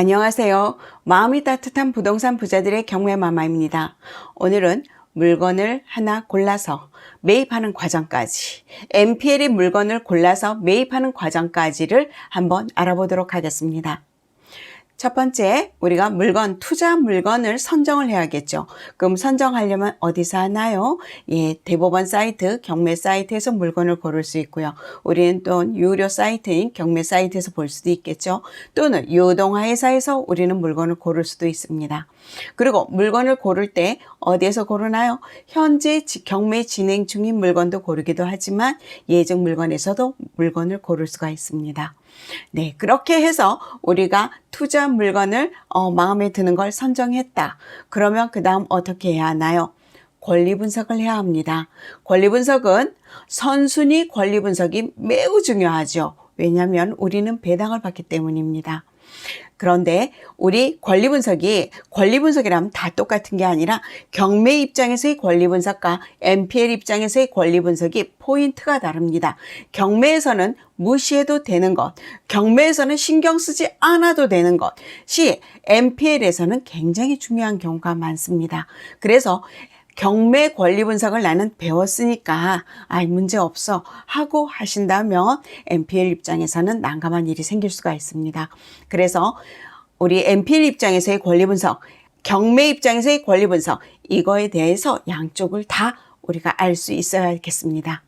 안녕하세요. 마음이 따뜻한 부동산 부자들의 경매 마마입니다. 오늘은 물건을 하나 골라서 매입하는 과정까지, MPL이 물건을 골라서 매입하는 과정까지를 한번 알아보도록 하겠습니다. 첫 번째, 우리가 물건, 투자 물건을 선정을 해야겠죠. 그럼 선정하려면 어디서 하나요? 예, 대법원 사이트, 경매 사이트에서 물건을 고를 수 있고요. 우리는 또 유료 사이트인 경매 사이트에서 볼 수도 있겠죠. 또는 유동화 회사에서 우리는 물건을 고를 수도 있습니다. 그리고 물건을 고를 때 어디에서 고르나요? 현재 지- 경매 진행 중인 물건도 고르기도 하지만 예정 물건에서도 물건을 고를 수가 있습니다. 네, 그렇게 해서 우리가 투자 물건을 어, 마음에 드는 걸 선정했다. 그러면 그 다음 어떻게 해야 하나요? 권리 분석을 해야 합니다. 권리 분석은 선순위 권리 분석이 매우 중요하죠. 왜냐하면 우리는 배당을 받기 때문입니다. 그런데 우리 권리 분석이 권리 분석이라면 다 똑같은 게 아니라 경매 입장에서의 권리 분석과 MPL 입장에서의 권리 분석이 포인트가 다릅니다. 경매에서는 무시해도 되는 것, 경매에서는 신경 쓰지 않아도 되는 것이 MPL에서는 굉장히 중요한 경우가 많습니다. 그래서 경매 권리 분석을 나는 배웠으니까 아이 문제 없어 하고 하신다면 MPL 입장에서는 난감한 일이 생길 수가 있습니다. 그래서 우리 MPL 입장에서의 권리 분석, 경매 입장에서의 권리 분석 이거에 대해서 양쪽을 다 우리가 알 수 있어야겠습니다.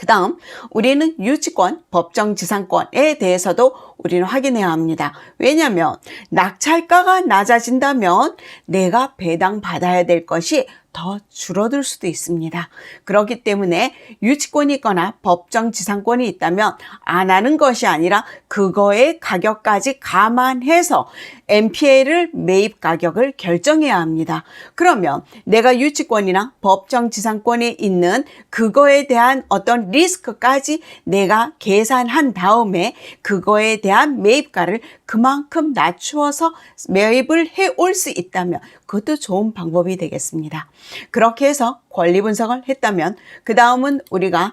그 다음 우리는 유치권, 법정지상권에 대해서도 우리는 확인해야 합니다. 왜냐하면 낙찰가가 낮아진다면 내가 배당 받아야 될 것이 더 줄어들 수도 있습니다. 그렇기 때문에 유치권이 있거나 법정 지상권이 있다면 안 하는 것이 아니라 그거의 가격까지 감안해서 MPL을 매입 가격을 결정해야 합니다. 그러면 내가 유치권이나 법정 지상권에 있는 그거에 대한 어떤 리스크까지 내가 계산한 다음에 그거에 대한 매입가를 그만큼 낮추어서 매입을 해올 수 있다면 그것도 좋은 방법이 되겠습니다. 그렇게 해서 권리 분석을 했다면 그 다음은 우리가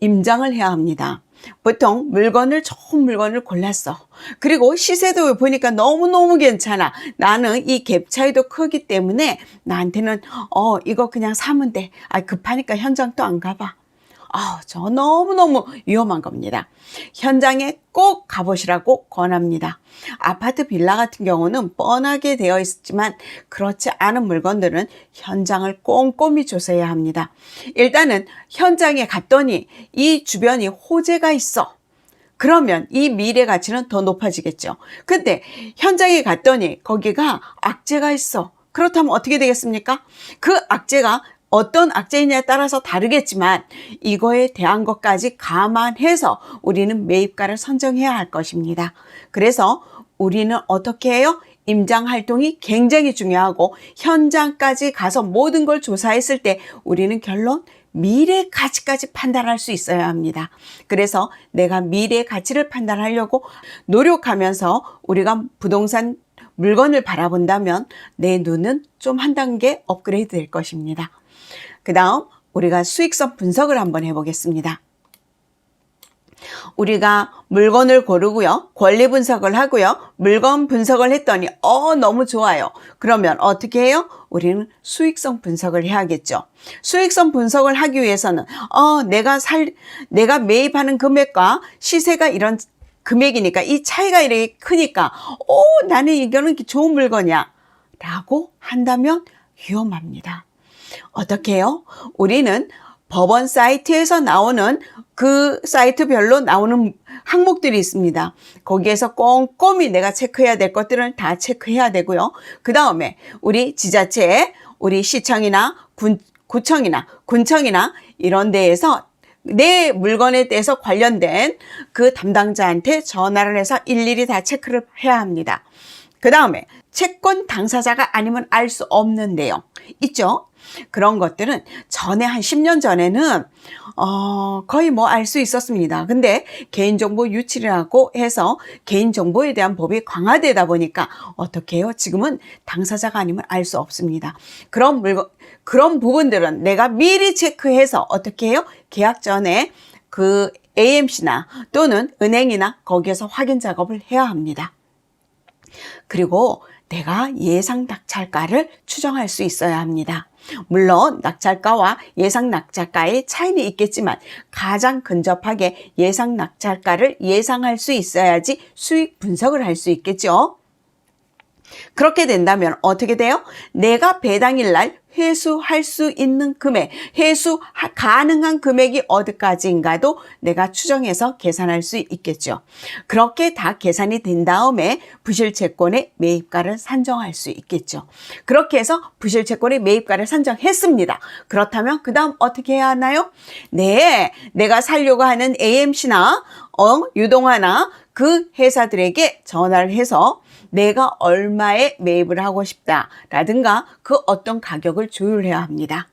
임장을 해야 합니다. 보통 물건을 좋은 물건을 골랐어. 그리고 시세도 보니까 너무너무 괜찮아. 나는 이 갭 차이도 크기 때문에 나한테는 어 이거 그냥 사면 돼. 아 급하니까 현장 또 안 가봐. 아, 저 너무너무 위험한 겁니다. 현장에 꼭 가보시라고 권합니다. 아파트 빌라 같은 경우는 뻔하게 되어 있지만 그렇지 않은 물건들은 현장을 꼼꼼히 조사해야 합니다. 일단은 현장에 갔더니 이 주변이 호재가 있어. 그러면 이 미래 가치는 더 높아지겠죠. 근데 현장에 갔더니 거기가 악재가 있어. 그렇다면 어떻게 되겠습니까? 그 악재가 어떤 악재이냐에 따라서 다르겠지만 이거에 대한 것까지 감안해서 우리는 매입가를 선정해야 할 것입니다. 그래서 우리는 어떻게 해요? 임장 활동이 굉장히 중요하고 현장까지 가서 모든 걸 조사했을 때 우리는 결론 미래 가치까지 판단할 수 있어야 합니다. 그래서 내가 미래 가치를 판단하려고 노력하면서 우리가 부동산 물건을 바라본다면 내 눈은 좀 한 단계 업그레이드 될 것입니다. 그 다음 우리가 수익성 분석을 한번 해보겠습니다. 우리가 물건을 고르고요. 권리 분석을 하고요. 물건 분석을 했더니 어 너무 좋아요. 그러면 어떻게 해요? 우리는 수익성 분석을 해야겠죠. 수익성 분석을 하기 위해서는 어 내가 살 내가 매입하는 금액과 시세가 이런 금액이니까 이 차이가 이렇게 크니까 어 나는 이거는 좋은 물건이야. 라고 한다면 위험합니다. 어떻게 해요? 우리는 법원 사이트에서 나오는 그 사이트별로 나오는 항목들이 있습니다. 거기에서 꼼꼼히 내가 체크해야 될 것들은 다 체크해야 되고요. 그 다음에 우리 지자체, 우리 시청이나 군, 구청이나 군청이나 이런 데에서 내 물건에 대해서 관련된 그 담당자한테 전화를 해서 일일이 다 체크를 해야 합니다. 그 다음에 채권 당사자가 아니면 알 수 없는 내용 있죠? 그런 것들은 전에 한 10년 전에는 어, 거의 뭐 알 수 있었습니다. 근데 개인정보 유출이라고 해서 개인정보에 대한 법이 강화되다 보니까 어떻게 해요? 지금은 당사자가 아니면 알 수 없습니다. 그런 물건, 그런 부분들은 내가 미리 체크해서 어떻게 해요? 계약 전에 그 AMC나 또는 은행이나 거기에서 확인 작업을 해야 합니다. 그리고 내가 예상 낙찰가를 추정할 수 있어야 합니다. 물론 낙찰가와 예상 낙찰가의 차이는 있겠지만 가장 근접하게 예상 낙찰가를 예상할 수 있어야지 수익 분석을 할 수 있겠죠. 그렇게 된다면 어떻게 돼요? 내가 배당일 날 회수할 수 있는 금액, 회수 가능한 금액이 어디까지인가도 내가 추정해서 계산할 수 있겠죠. 그렇게 다 계산이 된 다음에 부실채권의 매입가를 산정할 수 있겠죠. 그렇게 해서 부실채권의 매입가를 산정했습니다. 그렇다면 그 다음 어떻게 해야 하나요? 네, 내가 살려고 하는 AMC나 어, 유동화나 그 회사들에게 전화를 해서 내가 얼마에 매입을 하고 싶다 라든가 그 어떤 가격을 조율해야 합니다.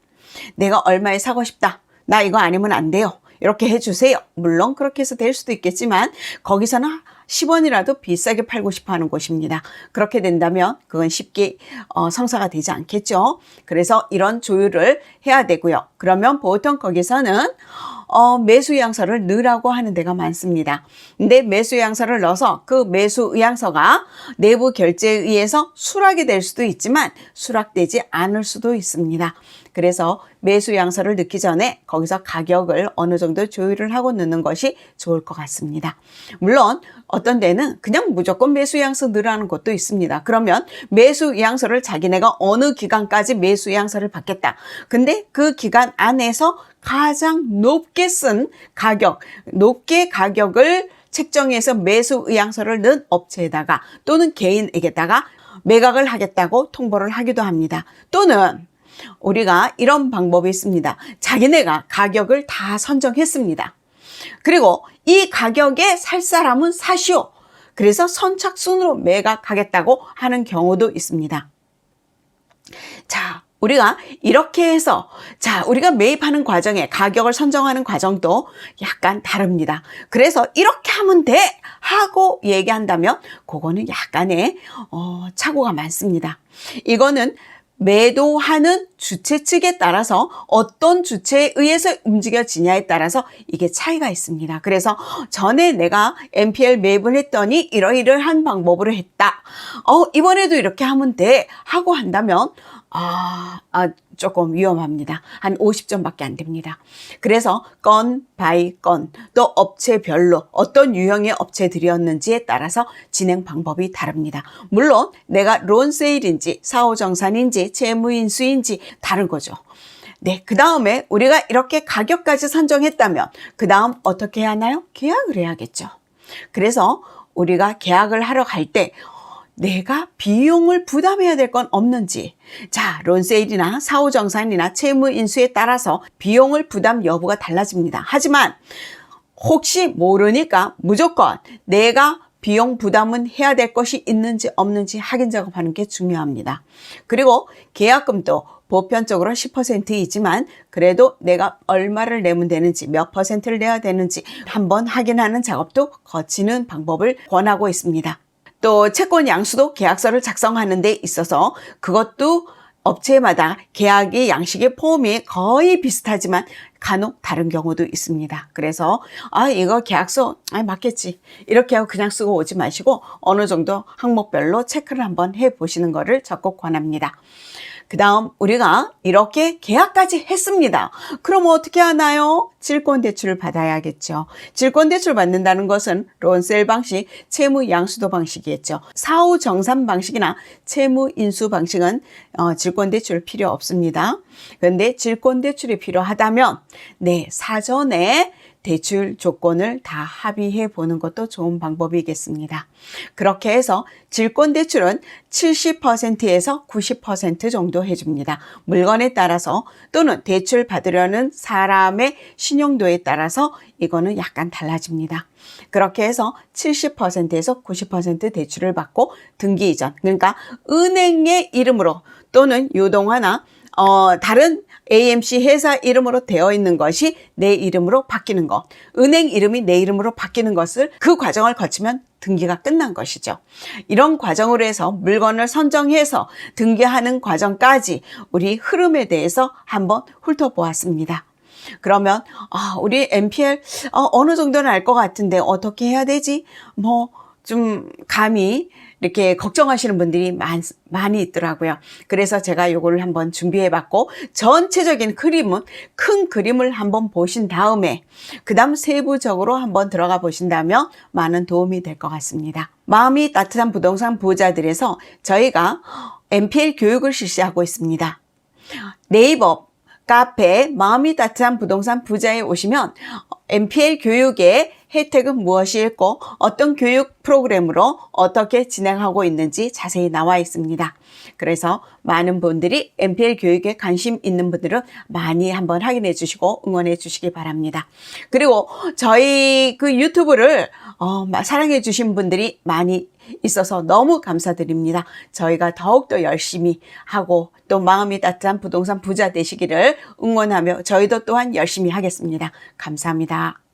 내가 얼마에 사고 싶다. 나 이거 아니면 안 돼요. 이렇게 해주세요. 물론 그렇게 해서 될 수도 있겠지만 거기서는 10원이라도 비싸게 팔고 싶어 하는 곳입니다. 그렇게 된다면 그건 쉽게 어, 성사가 되지 않겠죠. 그래서 이런 조율을 해야 되고요. 그러면 보통 거기서는 어, 매수 양서를 넣으라고 하는 데가 많습니다. 근데 매수 양서를 넣어서 그 매수 의향서가 내부 결제에 의해서 수락이 될 수도 있지만 수락되지 않을 수도 있습니다. 그래서 매수 양서를 넣기 전에 거기서 가격을 어느 정도 조율을 하고 넣는 것이 좋을 것 같습니다. 물론 어떤 데는 그냥 무조건 매수 양서 넣으라는 것도 있습니다. 그러면 매수 양서를 자기네가 어느 기간까지 매수 양서를 받겠다. 근데 그 기간 안에서 가장 높게 쓴 가격, 높게 가격을 책정해서 매수 의향서를 넣은 업체에다가 또는 개인에게다가 매각을 하겠다고 통보를 하기도 합니다. 또는 우리가 이런 방법이 있습니다. 자기네가 가격을 다 선정했습니다. 그리고 이 가격에 살 사람은 사시오. 그래서 선착순으로 매각하겠다고 하는 경우도 있습니다. 자, 우리가 이렇게 해서 자 우리가 매입하는 과정에 가격을 선정하는 과정도 약간 다릅니다. 그래서 이렇게 하면 돼 하고 얘기한다면 그거는 약간의 어, 착오가 많습니다. 이거는 매도하는 주체 측에 따라서 어떤 주체에 의해서 움직여지냐에 따라서 이게 차이가 있습니다. 그래서 전에 내가 NPL 매입을 했더니 이러이러한 방법으로 했다. 어, 이번에도 이렇게 하면 돼. 하고 한다면 아, 아, 조금 위험합니다. 한 50점밖에 안 됩니다. 그래서 건 바이 건, 또 업체별로 어떤 유형의 업체들이었는지에 따라서 진행 방법이 다릅니다. 물론 내가 론세일인지 사후정산인지 채무인수인지 다른 거죠. 네, 그 다음에 우리가 이렇게 가격까지 선정했다면 그 다음 어떻게 해야 하나요? 계약을 해야겠죠. 그래서 우리가 계약을 하러 갈 때 내가 비용을 부담해야 될 건 없는지. 자, 론세일이나 사후정산이나 채무인수에 따라서 비용을 부담 여부가 달라집니다. 하지만 혹시 모르니까 무조건 내가 비용 부담은 해야 될 것이 있는지 없는지 확인 작업하는 게 중요합니다. 그리고 계약금도 보편적으로 10%이지만 그래도 내가 얼마를 내면 되는지 몇 퍼센트를 내야 되는지 한번 확인하는 작업도 거치는 방법을 권하고 있습니다. 또 채권 양수도 계약서를 작성하는 데 있어서 그것도 업체마다 계약의 양식의 폼이 거의 비슷하지만 간혹 다른 경우도 있습니다. 그래서 아 이거 계약서 아 맞겠지 이렇게 하고 그냥 쓰고 오지 마시고 어느 정도 항목별로 체크를 한번 해 보시는 것을 적극 권합니다. 그 다음 우리가 이렇게 계약까지 했습니다. 그럼 어떻게 하나요? 질권 대출을 받아야겠죠. 질권 대출 받는다는 것은 론셀 방식, 채무 양수도 방식이겠죠. 사후 정산 방식이나 채무 인수 방식은 어, 질권 대출 필요 없습니다. 그런데 질권 대출이 필요하다면 네 사전에 대출 조건을 다 합의해 보는 것도 좋은 방법이겠습니다. 그렇게 해서 질권 대출은 70%에서 90% 정도 해줍니다. 물건에 따라서 또는 대출 받으려는 사람의 신용도에 따라서 이거는 약간 달라집니다. 그렇게 해서 70%에서 90% 대출을 받고 등기 이전, 그러니까 은행의 이름으로 또는 유동화나 어, 다른 AMC 회사 이름으로 되어 있는 것이 내 이름으로 바뀌는 것. 은행 이름이 내 이름으로 바뀌는 것을 그 과정을 거치면 등기가 끝난 것이죠. 이런 과정으로 해서 물건을 선정해서 등기하는 과정까지 우리 흐름에 대해서 한번 훑어보았습니다. 그러면 아, 우리 NPL 어, 어느 정도는 알 것 같은데 어떻게 해야 되지? 뭐 좀 감이 이렇게 걱정하시는 분들이 많, 많이 있더라고요. 그래서 제가 요거를 한번 준비해 봤고 전체적인 그림은 큰 그림을 한번 보신 다음에 그 다음 세부적으로 한번 들어가 보신다면 많은 도움이 될 것 같습니다. 마음이 따뜻한 부동산 부자들에서 저희가 MPL 교육을 실시하고 있습니다. 네이버 카페 마음이 따뜻한 부동산 부자에 오시면 MPL 교육의 혜택은 무엇일고 어떤 교육 프로그램으로 어떻게 진행하고 있는지 자세히 나와 있습니다. 그래서 많은 분들이 MPL 교육에 관심 있는 분들은 많이 한번 확인해 주시고 응원해 주시기 바랍니다. 그리고 저희 그 유튜브를 어, 사랑해 주신 분들이 많이 있어서 너무 감사드립니다. 저희가 더욱더 열심히 하고 또 마음이 따뜻한 부동산 부자 되시기를 응원하며 저희도 또한 열심히 하겠습니다. 감사합니다.